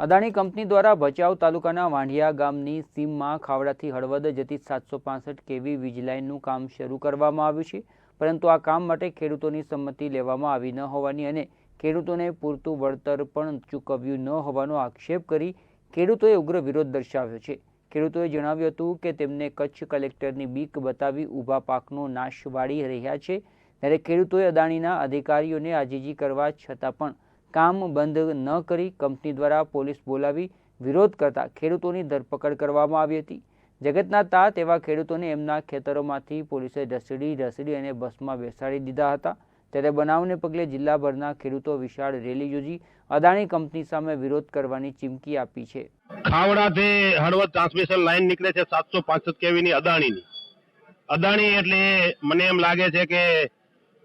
Adani company દ્વારા ભચાઉ તાલુકાના વાંઢિયા ગામની સીમમાં ખાવડાથી હળવદ જતી સાતસો પાસઠ કેવી વીજલાઇનનું કામ શરૂ કરવામાં આવ્યું છે. પરંતુ આ કામ માટે ખેડૂતોની સંમતિ લેવામાં આવી ન હોવાની અને ખેડૂતોને પૂરતું વળતર પણ ચૂકવ્યું ન હોવાનો આક્ષેપ કરી ખેડૂતોએ ઉગ્ર વિરોધ દર્શાવ્યો છે. ખેડૂતોએ જણાવ્યું હતું કે તેમને કચ્છ કલેક્ટરની બીક બતાવી ઊભા પાકનો નાશ વાળી રહ્યા છે. ત્યારે ખેડૂતોએ અદાણીના અધિકારીઓને આજીજી કરવા છતાં પણ કામ બંધ ન કરી કંપની દ્વારા પોલીસ બોલાવી વિરોધ કરતા ખેડૂતોની ધરપકડ કરવામાં આવી હતી. જગતના તાત એવા ખેડૂતોને એમના ખેતરોમાંથી પોલીસે ઢસડી ઢસડી અને બસમાં બેસાડી દીધા હતા. ત્યારે બનાવને પગલે જિલ્લાભરના ખેડૂતો વિશાળ રેલી યોજી અદાણી કંપની સામે વિરોધ કરવાની ચીમકી આપી છે. ખાવડાથી હળવદ ટ્રાન્સમિશન લાઈન નીકળે છે સાતસો પાસઠ કેવીની અદાણીની. અદાણી એટલે મને એમ લાગે છે કે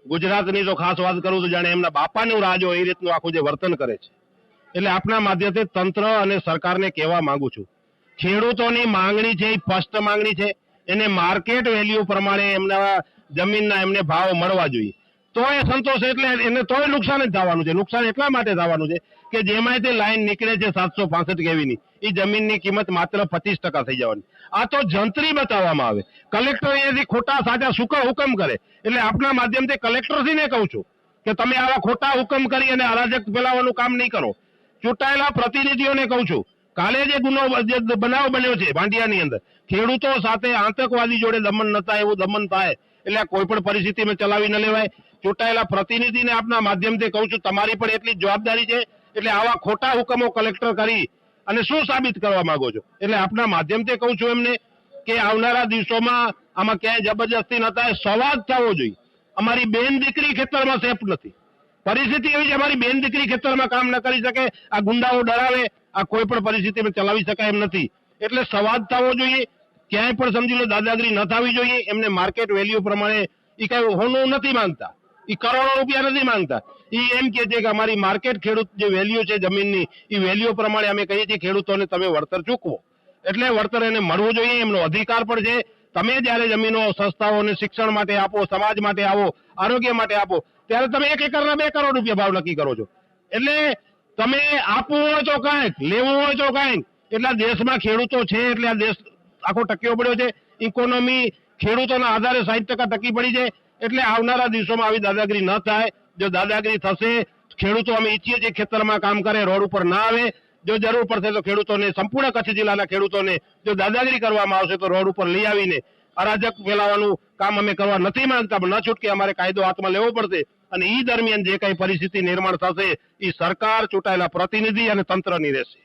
ગુજરાતની તો ખાસ વાત કરું તો જાણે એમના બાપાનું રાજ હોય એ રીતનું આખું જે વર્તન કરે છે. એટલે આપના માધ્યમથી તંત્ર અને સરકારને કહેવા માંગુ છું. ખેડૂતોની માંગણી છે, એ સ્પષ્ટ માંગણી છે. એને માર્કેટ વેલ્યુ પ્રમાણે એમના જમીનના એમને ભાવ મળવા જોઈએ. તો એ સંતોષ એટલે એને તોય નુકસાન જ થવાનું છે. નુકસાન એટલા માટે થવાનું છે કે જેમાંથી લાઈન નીકળે છે સાતસો પાસઠ કેવીની. એ જમીનની કિંમત માત્ર પચીસ ટકા થઈ જવાની. આ તો જંત્રી બતાવવામાં આવે. કલેક્ટર અહીંયાથી ખોટા સાચા સુકા હુકમ કરે. એટલે આપના માધ્યમથી કલેક્ટરશ્રીને કહું છું કે તમે આવા ખોટા હુકમ કરી અને અરાજક ફેલાવવાનું કામ નહીં કરો. ચૂંટાયેલા પ્રતિનિધિઓને કહું છું, કાલે જે ગુનો જે બનાવ બન્યો છે ભાંડિયાની અંદર, ખેડૂતો સાથે આતંકવાદી જોડે દમન ન થાય એવું દમન થાય એટલે કોઈ પણ પરિસ્થિતિમાં ચલાવી ન લેવાય. ચૂંટાયેલા પ્રતિનિધિને આપના માધ્યમથી કહું છું, તમારી પણ એટલી જવાબદારી છે. એટલે આવા ખોટા હુકમો કલેક્ટર કરી અને શું સાબિત કરવા માંગો છો? એટલે આપના માધ્યમથી કહું છું એમને કે આવનારા દિવસોમાં આમાં ક્યાંય જબરજસ્તી ન થાય, સંવાદ થવો જોઈએ. અમારી બેન દીકરી ખેતરમાં સેફ નથી. પરિસ્થિતિ એવી છે, અમારી બેન દીકરી ખેતરમાં કામ ન કરી શકે, આ ગુંડાઓ ડરાવે, આ કોઈ પણ પરિસ્થિતિમાં ચલાવી શકાય એમ નથી. એટલે સંવાદ થવો જોઈએ ક્યાંય પણ સમજી લો દાદાગીરી ન થવી જોઈએ, એમને માર્કેટ વેલ્યુ પ્રમાણે એ કઈ હોનું નથી માંગતા. એ કરોડો રૂપિયા નથી માંગતા. એ એમ કે છે કે અમારી માર્કેટ ખેડૂત જે વેલ્યુ છે જમીનની એ વેલ્યુ પ્રમાણે અમે કહીએ છીએ ખેડૂતોને તમે વળતર ચૂકવો. એટલે વળતર એને મળવું જોઈએ, એમનો અધિકાર પણ છે. તમે જ્યારે જમીનો સંસ્થાઓને શિક્ષણ માટે આપો, સમાજ માટે આવો, આરોગ્ય માટે આપો, ત્યારે તમે એક એકરના બે કરોડ રૂપિયા ભાવ નક્કી કરો છો. એટલે તમે આપવું હોય તો કાંઈક, લેવું હોય તો કાંઈક. એટલા દેશમાં ખેડૂતો છે, એટલે આ દેશ આખો ટક્યો પડ્યો છે. ઇકોનોમી ખેડૂતોના આધારે સાહીઠ ટકા ટકી પડી છે. એટલે આવનારા દિવસોમાં આવી દાદાગીરી ન થાય. જો દાદાગીરી થશે, ખેડૂતો અમે ઈચ્છીએ છીએ ખેતરમાં કામ કરે, રોડ ઉપર ના આવે. જો જરૂર પડશે તો ખેડૂતોને, સંપૂર્ણ કચ્છ જિલ્લાના ખેડૂતોને જો દાદાગીરી કરવામાં આવશે તો રોડ ઉપર લઈ આવીને અરાજક ફેલાવાનું કામ અમે કરવા નથી માંગતા, પણ ન છૂટકે અમારે કાયદો હાથમાં લેવો પડશે. અને એ દરમિયાન જે કઈ પરિસ્થિતિ નિર્માણ થશે એ સરકાર ચૂંટાયેલા પ્રતિનિધિ અને તંત્રની રહેશે.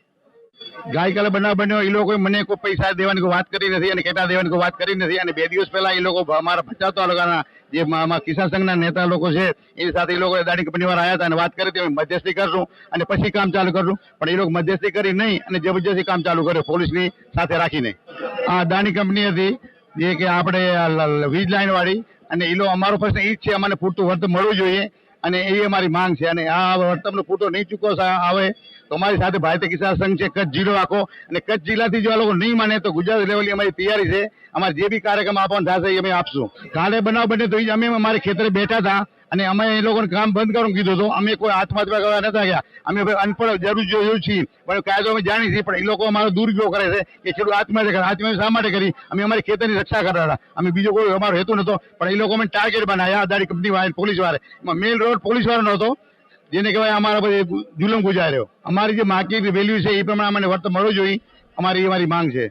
ગાયકાલે બનાવ બન્યો એ લોકો મને કોઈ પૈસા દેવાની કોઈ વાત કરી નથી અને કેટલા દેવાની કોઈ વાત કરી નથી. અને બે દિવસ પહેલા એ લોકો અમારા તાલુકાના જે કિસાન સંઘના નેતા લોકો છે, એની સાથે એ લોકો દાડી કંપની વાર આવ્યા હતા અને વાત કરી હતી મધ્યસ્થી કરશું અને પછી કામ ચાલુ કરશું. પણ એ લોકો મધ્યસ્થી કરી નહીં અને જબરજસ્તી કામ ચાલુ કર્યું, પોલીસની સાથે રાખીને. આ દાણી કંપની હતી, જે કે આપણે વીજ લાઈન વાળી અને એ લોકો અમારો પ્રશ્ન એ જ છે અમને પૂરતું વર્તન મળવું જોઈએ અને એ અમારી માંગ છે. અને આ વર્તમનો પૂરતો નહીં ચૂકવો આવે તો અમારી સાથે ભારતીય કિસાન સંઘ છે, કચ્છ જિલ્લો આખો. અને કચ્છ જિલ્લાથી જો આ લોકો નહીં માને તો ગુજરાત લેવલની અમારી તૈયારી છે. અમારે જે બી કાર્યક્રમ આપવાનો થશે એ અમે આપશું. કાલે બનાવ બને તો અમે અમારે ખેતરે બેઠા હતા અને અમે એ લોકોને કામ બંધ કરવાનું કીધું હતું. અમે કોઈ આત્મહત્યા કરવા નતા ગયા અમે અનપઢ જરૂર જોયું છીએ. પણ કાયદો અમે જાણીએ છીએ, પણ એ લોકો અમારો દુરુપયોગ કરે છે કે છેલ્લું આત્મહત્યા કરે. આત્મહત્યા શા માટે કરી? અમે અમારી ખેતરની રક્ષા કરતા હતા. અમે બીજો કોઈ અમારો હેતુ નતો પણ એ લોકો અમે ટાર્ગેટ બનાવ્યા. અદાણી કંપની વાળા પોલીસવાળા મેલ રોડ પોલીસ વાળો નહોતો. જેને કહેવાય અમારા પર જુલમ ગુજાર્યો. અમારી જે માર્કેટ વેલ્યુ છે એ પ્રમાણે અમને વર્ત મળવું જોઈએ. અમારી એ અમારી માંગ છે.